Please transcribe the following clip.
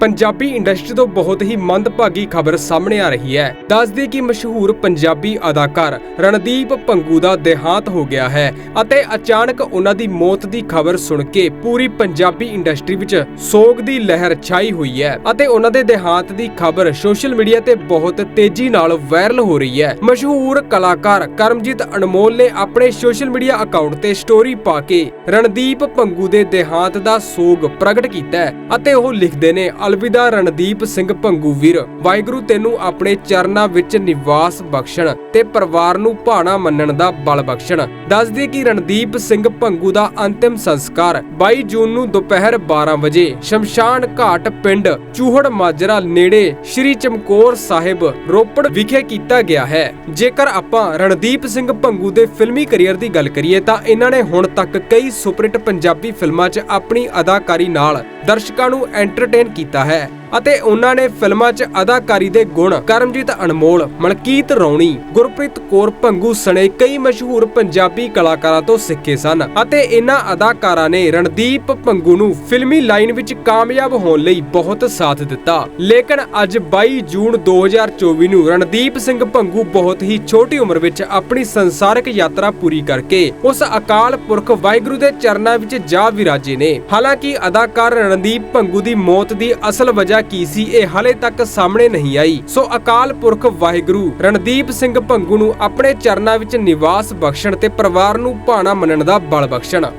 Punjabi industry ਤੋਂ ਬਹੁਤ ਹੀ ਮੰਦਭਾਗੀ ਖਬਰ ਸਾਹਮਣੇ ਆ ਰਹੀ ਹੈ। ਦੱਸਦੀ ਕਿ ਮਸ਼ਹੂਰ ਪੰਜਾਬੀ ਅਦਾਕਾਰ ਰਣਦੀਪ ਭੰਗੂ ਦਾ ਦੇਹਾਂਤ ਹੋ ਗਿਆ ਹੈ ਅਤੇ ਅਚਾਨਕ ਉਹਨਾਂ ਦੀ ਮੌਤ ਦੀ ਖਬਰ ਸੁਣ ਕੇ ਪੂਰੀ ਪੰਜਾਬੀ ਇੰਡਸਟਰੀ ਵਿੱਚ ਸੋਗ ਦੀ ਲਹਿਰ ਛਾਈ ਹੋਈ ਹੈ ਅਤੇ ਉਹਨਾਂ ਦੇ ਦੇਹਾਂਤ ਦੀ ਖਬਰ ਸੋਸ਼ਲ ਮੀਡੀਆ ਤੇ ਬਹੁਤ ਤੇਜ਼ੀ ਨਾਲ ਵਾਇਰਲ ਹੋ ਰਹੀ ਹੈ। ਮਸ਼ਹੂਰ ਕਲਾਕਾਰ ਕਰਮਜੀਤ ਅਨਮੋਲ ਨੇ ਆਪਣੇ ਸੋਸ਼ਲ ਮੀਡੀਆ ਅਕਾਊਂਟ ਤੇ ਸਟੋਰੀ ਪਾ ਕੇ ਰਣਦੀਪ ਪੰਗੂ ਦੇ ਦੇਹਾਂਤ ਦਾ ਸੋਗ ਪ੍ਰਗਟ ਕੀਤਾ ਅਤੇ ਉਹ ਲਿਖਦੇ ਨੇ ਅਲਵਿਦਾ ਰਣਦੀਪ ਸਿੰਘ ਭੰਗੂ ਵੀਰ, ਵਾਹਿਗੁਰੂ ਤੈਨੂੰ ਆਪਣੇ ਚਰਨਾਂ ਵਿੱਚ ਨਿਵਾਸ ਬਖਸ਼ਣ ਤੇ ਪਰਿਵਾਰ ਨੂੰ ਭਾਣਾ ਮੰਨਣ ਦਾ ਬਲ ਬਖਸ਼ਣ। ਦੱਸਦੀ ਕਿ ਰਣਦੀਪ ਸਿੰਘ ਭੰਗੂ ਦਾ ਅੰਤਿਮ ਸੰਸਕਾਰ 22 ਜੂਨ ਨੂੰ ਦੁਪਹਿਰ 12 ਵਜੇ ਸ਼ਮਸ਼ਾਨ ਘਾਟ ਪਿੰਡ ਚੂਹੜ ਮਾਜਰਾ ਨੇੜੇ ਸ਼੍ਰੀ ਚਮਕੌਰ ਸਾਹਿਬ ਰੋਪੜ ਵਿਖੇ ਕੀਤਾ ਗਿਆ ਹੈ। ਜੇਕਰ ਆਪਾਂ ਰਣਦੀਪ ਸਿੰਘ ਭੰਗੂ ਦੇ ਫਿਲਮੀ ਕੈਰੀਅਰ ਦੀ ਗੱਲ ਕਰੀਏ ਤਾਂ ਇਹਨਾਂ ਨੇ ਹੁਣ ਤੱਕ ਕਈ ਸੁਪਰਹਿੱਟ ਪੰਜਾਬੀ ਫਿਲਮਾਂ 'ਚ ਆਪਣੀ ਅਦਾਕਾਰੀ ਨਾਲ ਦਰਸ਼ਕਾਂ ਨੂੰ ਐਂਟਰਟੇਨ ਕੀਤਾ ਹੈ ਅਤੇ ਉਹਨਾਂ ਨੇ ਫਿਲਮਾਂ 'ਚ ਅਦਾਕਾਰੀ ਦੇ ਗੁਣ ਕਰਮਜੀਤ ਅਨਮੋਲ, ਮਲਕੀਤ ਰੌਣੀ, ਗੁਰਪ੍ਰੀਤ ਕੌਰ ਭੰਗੂ ਸਣੇ ਕਈ ਮਸ਼ਹੂਰ ਪੰਜਾਬੀ ਕਲਾਕਾਰਾਂ ਤੋਂ ਸਿੱਖੇ ਸਨ ਅਤੇ ਇਹਨਾਂ ਅਦਾਕਾਰਾਂ ਨੇ ਰਣਦੀਪ ਭੰਗੂ ਨੂੰ ਫਿਲਮੀ ਲਾਈਨ ਵਿੱਚ ਕਾਮਯਾਬ ਹੋਣ ਲਈ ਬਹੁਤ ਸਾਥ ਦਿੱਤਾ। ਲੇਕਿਨ ਅੱਜ 22 ਜੂਨ 2024 ਨੂੰ ਰਣਦੀਪ ਸਿੰਘ ਭੰਗੂ ਬਹੁਤ ਹੀ ਛੋਟੀ ਉਮਰ ਵਿੱਚ ਆਪਣੀ ਸੰਸਾਰਿਕ ਯਾਤਰਾ ਪੂਰੀ ਕਰਕੇ ਉਸ ਅਕਾਲ ਪੁਰਖ ਵਾਹਿਗੁਰੂ ਦੇ ਚਰਨਾਂ ਵਿੱਚ ਜਾ ਵਿਰਾਜੇ ਨੇ। ਹਾਲਾਂਕਿ ਅਦਾਕਾਰ ਰਣਦੀਪ ਭੰਗੂ ਦੀ ਮੌਤ ਦੀ ਅਸਲ ਵਜ੍ਹਾ ਵਜ੍ਹਾ ਕੀ ਸੀ ਇਹ ਹਾਲੇ ਤੱਕ ਸਾਹਮਣੇ ਨਹੀਂ ਆਈ। ਸੋ ਅਕਾਲ ਪੁਰਖ ਵਾਹਿਗੁਰੂ, ਰਣਦੀਪ ਸਿੰਘ ਭੰਗੂ ਨੂੰ ਆਪਣੇ ਚਰਨਾਂ ਵਿੱਚ ਨਿਵਾਸ ਬਖਸ਼ਣ ਤੇ ਪਰਿਵਾਰ ਨੂੰ ਭਾਣਾ ਮੰਨਣ ਦਾ ਬਲ ਬਖਸ਼ਣ।